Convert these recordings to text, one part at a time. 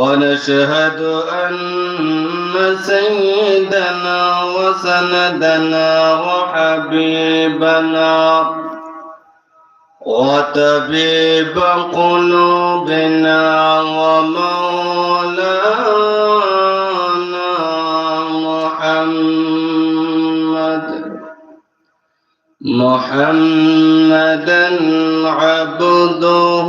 ونشهد أن سيدنا وسندنا وحبيبنا وطبيب قلوبنا ومولانا محمد. محمدا عبده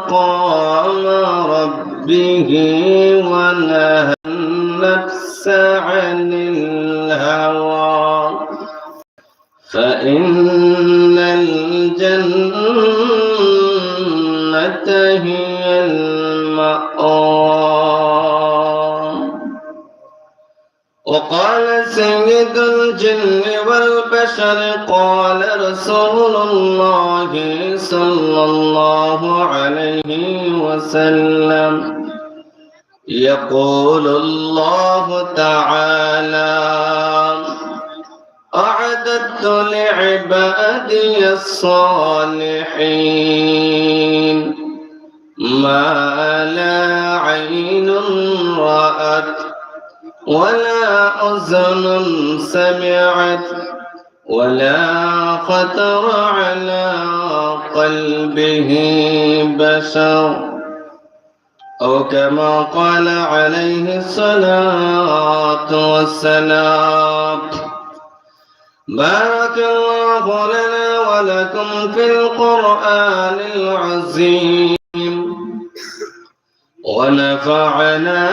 مقام ربه ونهى النفس عن الهوى. فإن الجنة هي المأوى. سيد الجن والبشر قال رسول الله صلى الله عليه وسلم. يقول الله تعالى أعددت لعبادي الصالحين ما لا عين رأت ولا أذن سمعت ولا خطر على قلبه بشر. أو كما قال عليه الصلاة والسلام بارك الله لنا ولكم في القرآن العظيم. ونفعنا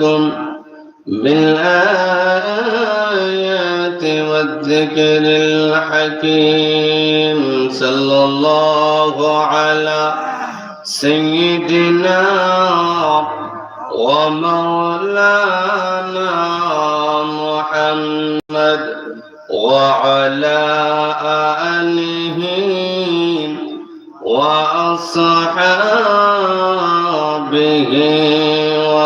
وإياكم بالآيات والذكر الحكيم صلى الله على سيدنا ومولانا محمد وعلى آله وأصحابه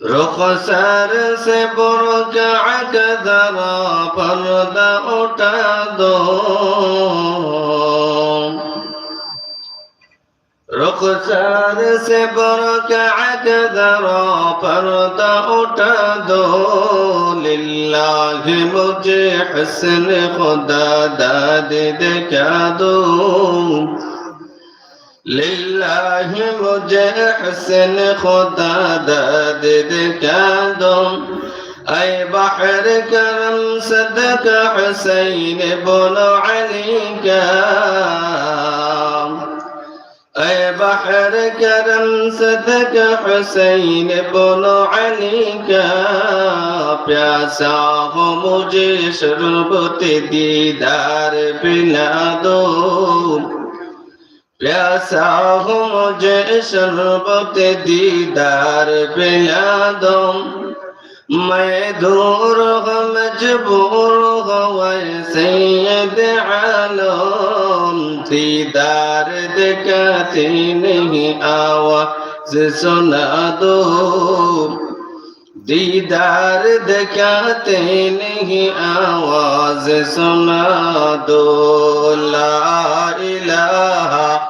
रुखसर से बुर्ज जरा पर्द उठा दो रुखसर से बुर्ज जरा पर्द उठा दो लिल्लाह मुझे हसन खुदा दाद दिखा दो لله مجھے حسن خدا داد دکا دم اے بحر کرم صدق حسین بولو علی کا اے بحر کرم صدق حسین بولو علی کا پیاسا ہو مجھے شربت دیدار پلا دو لأساهم جيش الربط ديدار بلادهم ميدور مجبور هو سيد عالم دیدار دکھاتے نہیں آواز سنا دو. دیدار دکھاتے نہیں آواز سنا دو. لا الہ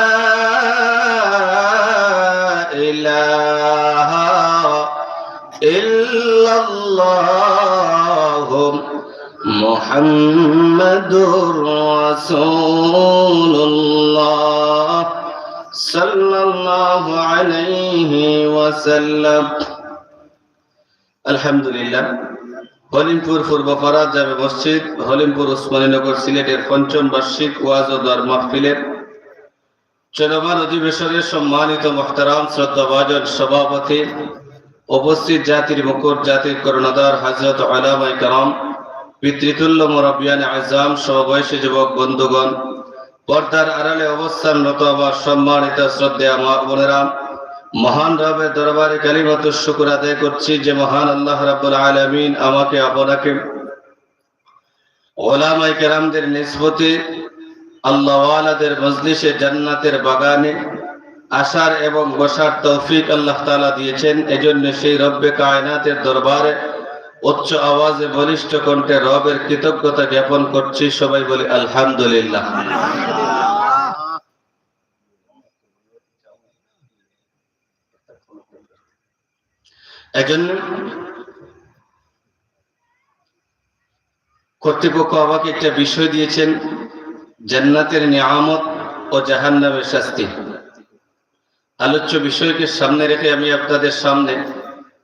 محمد رسول الله صلى الله عليه وسلم الحمد لله হলিমপুর পূর্ব পূর্বপাড়া জামে মসজিদ হলিমপুর ওসমানীনগর সিলেটের পঞ্চম বার্ষিক ওয়াজ ও দর মাহফিলের চলমান অধিবেশনের সম্মানিত মহতারাম, শ্রদ্ধাভাজন সভাপতি, উপস্থিত জাতির মুকুর জাতির করুণাদার হাজরত আলামাই কালাম পিতৃতুল্য মোরাবিয়ান আজাম সমবয়সী যুবক, বন্ধুগণ, পর্দার আড়ালে অবস্থানরত আমার সম্মানিত শ্রদ্ধা মা বোনেরা, মহান রবের দরবারে কালিমত শুকুর আদায় করছি যে মহান আল্লাহ রাব্বুল আলামিন আমাকে, আপনাকে ওলামাই কেরামদের নিসবতে আল্লাহওয়ালাদের মজলিসে জান্নাতের বাগানে আসার এবং বসার তৌফিক আল্লাহ তালা দিয়েছেন। এজন্য সেই রব্বে কায়নাতের দরবারে উচ্চ আওয়াজে বলিষ্ঠ কণ্ঠে রবের কৃতজ্ঞতা জ্ঞাপন করছি, সবাই বলি আলহামদুলিল্লাহ। এজন্য কর্তৃপক্ষ আমাকে একটা বিষয় দিয়েছেন, জান্নাতের নিয়ামত ও জাহান্নামের শাস্তি। আলোচ্য বিষয়কে সামনে রেখে আমি আপনাদের সামনে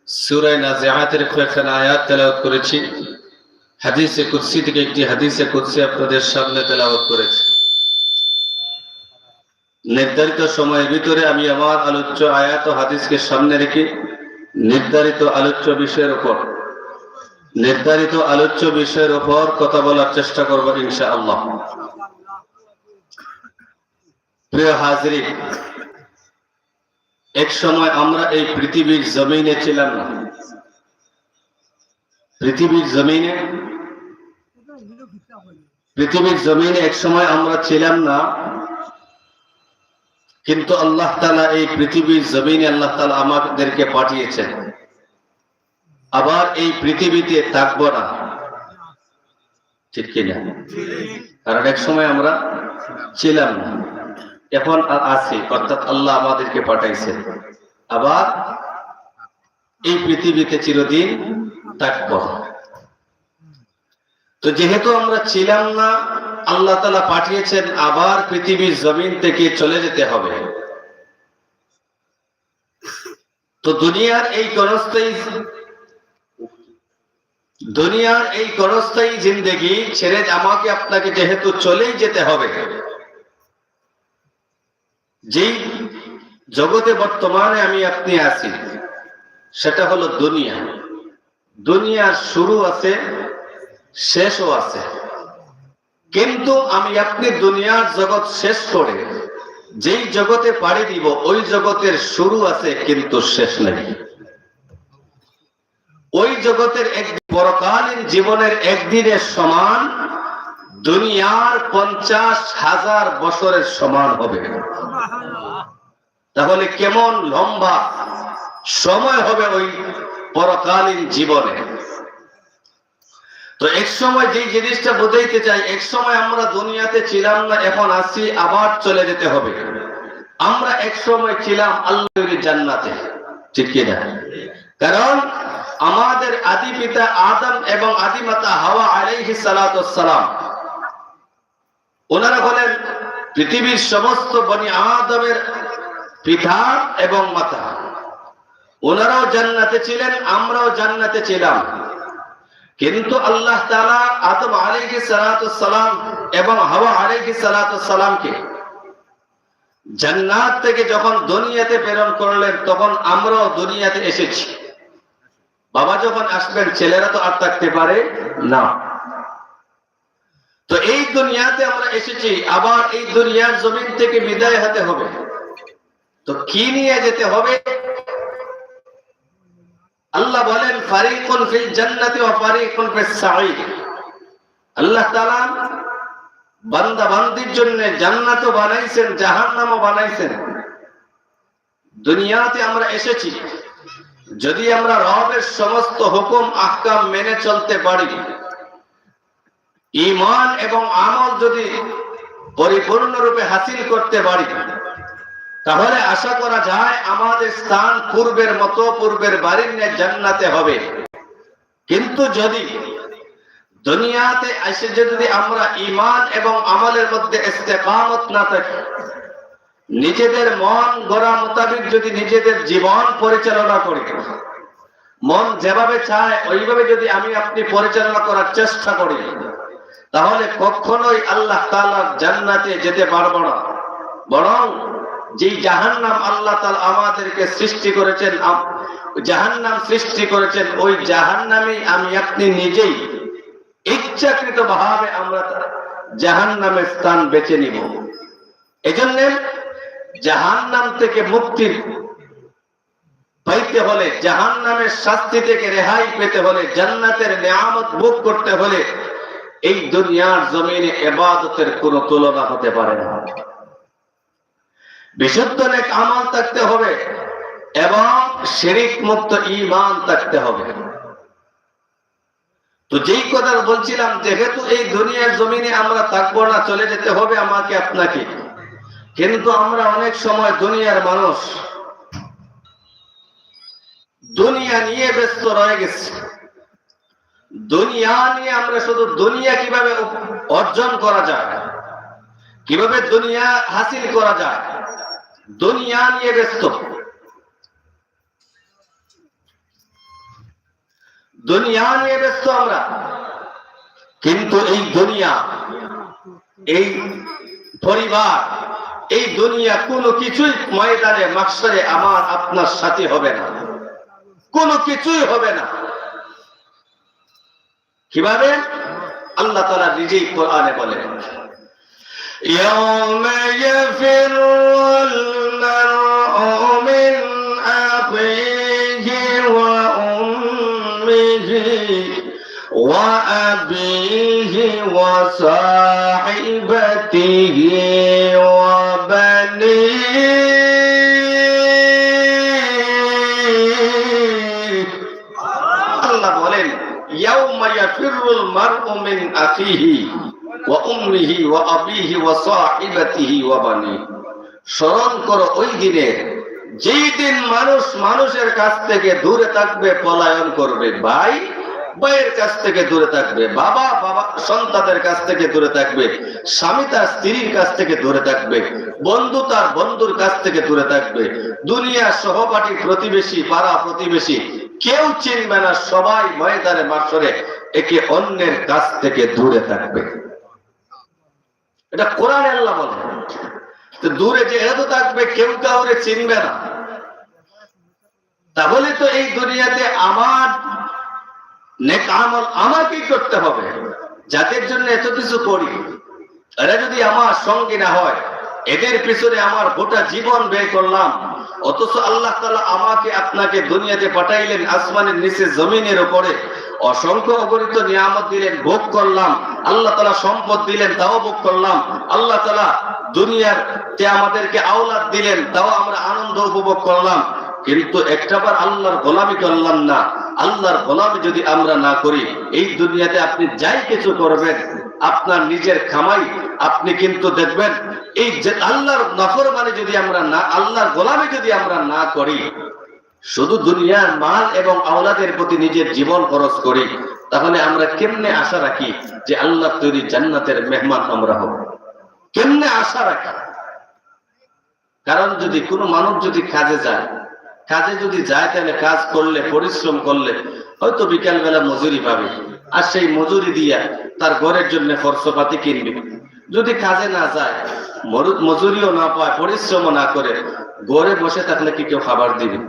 সুরায় নাজিআতের কয়েকখানা আয়াত তেলাওয়াত করেছি। হাদিসে কুদসি থেকে একটি হাদিসে কুদসি আপনাদের সামনে তেলাওয়াত করেছি। নির্ধারিত সময়ের ভিতরে আমি আমার আলোচ্য আয়াত ও হাদিসকে সামনে রেখে নির্ধারিত আলোচ্য বিষয়ের উপর, নির্ধারিত আলোচ্য বিষয়ের উপর কথা বলার চেষ্টা করব ইনশা আল্লাহ প্রিয় হাজরি এক সময় আমরা এই পৃথিবীর জমিনে ছিলাম না। পৃথিবীর জমিনে? পৃথিবীর জমিনে এক সময় আমরা ছিলাম না, কিন্তু আল্লাহ তালা এই পৃথিবীর জমিনে আল্লাহ তালা আমাদেরকে পাঠিয়েছেন। আবার এই পৃথিবীতে থাকব না। ঠিক কিনা? কারণ এক সময় আমরা ছিলাম না। এখন আছি, অর্থাৎ আল্লাহ আমাদেরকে পাঠাইছে। আবার এই পৃথিবীতে চিরদিন থাকব। তো যেহেতু আমরা ছিলাম না, আল্লাহ তালা পাঠিয়েছেন আবার পৃথিবীর জমিন থেকে চলে যেতে হবে। তো দুনিয়ার এই ক্ষণস্থায়ী দুনিয়ার এই ক্ষণস্থায়ী জিন্দেগি ছেড়ে আমাকে আপনাকে যেহেতু চলেই যেতে হবে যেই জগতে বর্তমানে আমি আপনি আছি, সেটা হলো দুনিয়া। দুনিয়ার শুরু আছে, শেষও আছে। কিন্তু আমি আপনি দুনিয়ার জগৎ শেষ করে, যেই জগতে পাড়ি দিব, ওই জগতের শুরু আছে, কিন্তু শেষ নেই। ওই জগতের এক পরকালীন জীবনের একদিনের সমান, দুনিয়ার পঞ্চাশ হাজার বছরের সমান হবে। তাহলে কেমন লম্বা সময় হবে ওই পরকালীন জীবনে? তো এক সময় যে জিনিসটা বোঝাইতে চাই, এক সময় আমরা দুনিয়াতে ছিলাম না, এখন আসি আবার চলে যেতে হবে। আমরা এক সময় ছিলাম আল্লাহর জান্নাতে। ঠিক কিনা? কারণ আমাদের আদি পিতা আদম এবং আদি মাতা হাওয়া আলাইহি সালাম ওনারা বলেন পৃথিবীর সমস্ত বনি আদমের পিতা এবং মাতা। ওনারাও জান্নাতে ছিলেন, আমরাও জান্নাতে ছিলাম। কিন্তু আল্লাহ তালা আদম আলাইহি সালাম এবং হাওয়া আলাইহি সালামকে জান্নাত থেকে যখন দুনিয়াতে প্রেরণ করলেন, তখন আমরাও দুনিয়াতে এসেছি। বাবা যখন আসবেন, ছেলেরা তো আর থাকতে পারে না। তো এই দুনিয়াতে আমরা এসেছি, আবার এই দুনিয়ার জমিন থেকে বিদায় হতে হবে। তো কি নিয়ে যেতে হবে? আল্লাহ বলেন, ফারিকুন ফিল জান্নাতি ওয়া ফারিকুন ফিস সাঈদ। আল্লাহ তাআলা বান্দা বান্দির জন্য জান্নাতও বানাইছেন, জাহান্নামও বানাইছেন। দুনিয়াতে আমরা এসেছি, যদি আমরা রবের সমস্ত হুকুম, আহকাম মেনে চলতে পারি। ইমান এবং আমল যদি পরিপূর্ণরূপে হাসিল করতে পারি তাহলে আশা করা যায় আমাদের স্থান পূর্বের মতো, পূর্বের বাড়ির ন্যায় জান্নাতে হবে। কিন্তু যদি দুনিয়াতে এসে যদি আমরা ইমান এবং আমলের মধ্যে ইস্তেকামত না থাকি, নিজেদের মন গড়া মোতাবেক যদি নিজেদের জীবন পরিচালনা করি, মন যেভাবে চায় ওইভাবে যদি আমি আপনি পরিচালনা করার চেষ্টা করি, তাহলে কখনোই আল্লাহ তাআলার জান্নাতে যেতে পারব না। বরং যেই জাহান্নাম আল্লাহ তাআলা আমাদেরকে সৃষ্টি করেছেন জাহান্নাম সৃষ্টি করেছেন, ওই জাহান্নামেই আমি আপনি নিজেই ইচ্ছাকৃত ভাবে আমরা জাহান্নামের স্থান বেছে নিব। এজন্য জাহান্নাম থেকে মুক্তি পাইতে হলে, জাহান্নামের শাস্তি থেকে রেহাই পেতে হলে, জান্নাতের নিয়ামত ভোগ করতে হলে এই দুনিয়ার জমিনে এবাদতের কোন তুলনা হতে পারে না। বিশুদ্ধ নেক আমল থাকতে হবে এবং শিরিক মুক্ত ইমান থাকতে হবে। তো যেই কথা বলছিলাম, যেহেতু এই দুনিয়ার জমিনে আমরা থাকব না, চলে যেতে হবে আমাকে, আপনাকে। কিন্তু আমরা অনেক সময় দুনিয়ার মানুষ। দুনিয়া নিয়ে ব্যস্ত রয়ে গেছে। দুনিয়া নিয়ে আমরা শুধু দুনিয়া কীভাবে অর্জন করা যায়, কীভাবে দুনিয়া হাসিল করা যায় দুনিয়া নিয়ে ব্যস্ত। দুনিয়া নিয়ে ব্যস্ত আমরা। কিন্তু এই দুনিয়া, এই পরিবার, এই দুনিয়া কোনো কিছুই ময়দানে মাকসারে আমার, আপনার সাথে হবে না। কোনো কিছুই হবে না। কীভাবে? আল্লাহ তালা নিজেই কোরআনে বলেন يوم يفر المرء من أخيه وأمه وأبيه وصاحبته وبنيه. الله بولين. يوم يفر المرء من أخيه ওয়া সাহিবাতিহি ওয়া বানি। স্মরণ করো ওই দিনে, যেই দিন মানুষ মানুষের কাছ থেকে দূরে থাকবে, পলায়ন করবে ভাই, ভাইয়ের কাছ থেকে দূরে থাকবে, বাবা বাবা সন্তানের কাছ থেকে দূরে থাকবে, স্বামী তার স্ত্রীর কাছ থেকে দূরে থাকবে, বন্ধু তার বন্ধুর কাছ থেকে দূরে থাকবে, দুনিয়া সহপাঠী প্রতিবেশী, পাড়া প্রতিবেশী, কেউ চিনবে না সবাই ময়দানে মাসরে একে অন্যের কাছ থেকে দূরে থাকবে। এটা কোরআন আল্লাহ বলে। তো দূরে যেহেতু থাকবে, কেউ কাউরে চিনবে না। তাহলে তো এই দুনিয়াতে আমার নেক আমল আমাকেই করতে হবে, যাদের জন্য এত কিছু করি। এরা যদি আমার সঙ্গী না হয়, এদের পিছনে আমার গোটা জীবন ব্যয় করলাম, অথচ আল্লাহ তালা আমাকে আপনাকে দুনিয়াতে পাঠাইলেন আসমানের নিচে জমিনের উপরে। অসংখ্য অগণিত নিয়ামত দিলেন, ভোগ করলাম, আল্লাহ তালা সম্পদ দিলেন, তাও ভোগ করলাম, আল্লাহ তালা দুনিয়ার তে আমাদেরকে আওলাদ দিলেন, তাও আমরা আনন্দ উপভোগ করলাম, কিন্তু একটাবার আল্লাহর গোলামি করলাম না। আল্লাহর গোলামি যদি আমরা না করি, এই দুনিয়াতে আপনি যাই কিছু করবেন, আপনার নিজের খামাই, আপনি কিন্তু দেখবেন, এই যে আল্লাহর নফর মানে যদি আমরা না, আল্লাহর গোলামি যদি আমরা না করি শুধু দুনিয়ার মাল এবং আওলাদের প্রতি নিজের জীবন খরচ করি, তাহলে আমরা কেমনে আশা রাখি যে আল্লাহ তৈরি জান্নাতের মেহমান আমরা হব? কেমনে আশা রাখি? কারণ যদি কোনো মানুষ যদি কাজে যায়, কাজে যদি যায় তাহলে কাজ করলে, পরিশ্রম করলে, হয়তো বিকাল বেলা মজুরি পাবে। আর সেই মজুরি দিয়া তার ঘরের জন্য খরচপাতি কিনবে। যদি কাজে না যায় মজুরিও না পায়, পরিশ্রমও না করে, ঘরে বসে থাকলে কি কেউ খাবার দিবে?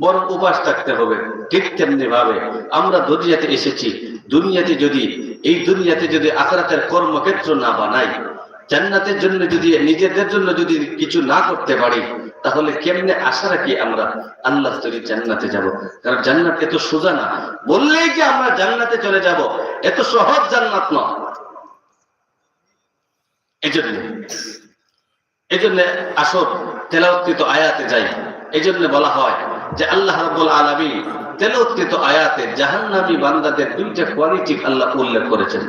বরং উপাস থাকতে হবে। ঠিক তেমনি ভাবে আমরা দুনিয়াতে এসেছি। দুনিয়াতে যদি, এই দুনিয়াতে যদি আখরাতের কর্মক্ষেত্র না বানাই, জান্নাতের জন্য যদি, নিজেদের জন্য যদি কিছু না করতে পারি, তাহলে কেমনে আশা রাখি আমরা আল্লাহ তৈরি জান্নাতে যাব? কারণ জান্নাত এত সোজা না। বললেই যে আমরা জান্নাতে চলে যাব, এত সহজ জান্নাত নয়। এই জন্য এই জন্য আসর তেলাউৎকৃত আয়াতে যাই। এই জন্য বলা হয় যে আল্লাহ রাব্বুল আলামিন তেলাউৎকৃত আয়াতে জাহান্নামী বান্দাদের দুইটা কোয়ালিটি আল্লাহ উল্লেখ করেছেন।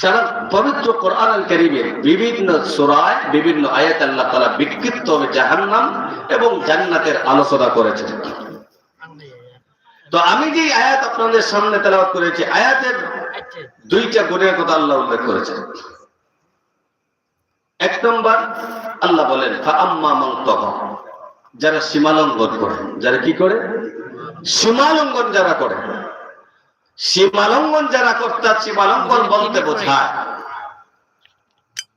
সারা পবিত্র কোরআন আল কারীমের বিভিন্ন সূরায়, বিভিন্ন আয়াত আল্লাহ তাআলা বিক্ষিপ্ত হবে জাহান্নাম এবং জান্নাতের আলোচনা করেছেন। তো আমি যে আয়াত আপনাদের সামনে তেলাওয়াত করেছি, আয়াতের দুইটা গুণের কথা আল্লাহ উল্লেখ করেছেন। এক নম্বর, আল্লাহ বলেন, ফাআম্মা মান তাগা। যারা সীমালঙ্ঘন করে। যারা কি করে? সীমালঙ্ঘন যারা করে। সীমালঙ্ঘন যারা করতে সীমালঙ্ঘন বলতে বোঝায়।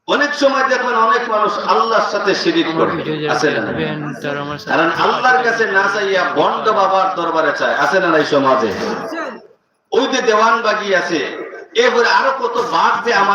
অনেক সময় দেখবেন অনেক মানুষ আল্লাহর সাথে শিরিক করে। কারণ আল্লাহর কাছে না চাইয়া বন্ড বাবার দরবারে চায়। আছে না নাই সমাজে? ওই যে দেওয়ান বাগি আছে এরপরে আরও কত যে আমার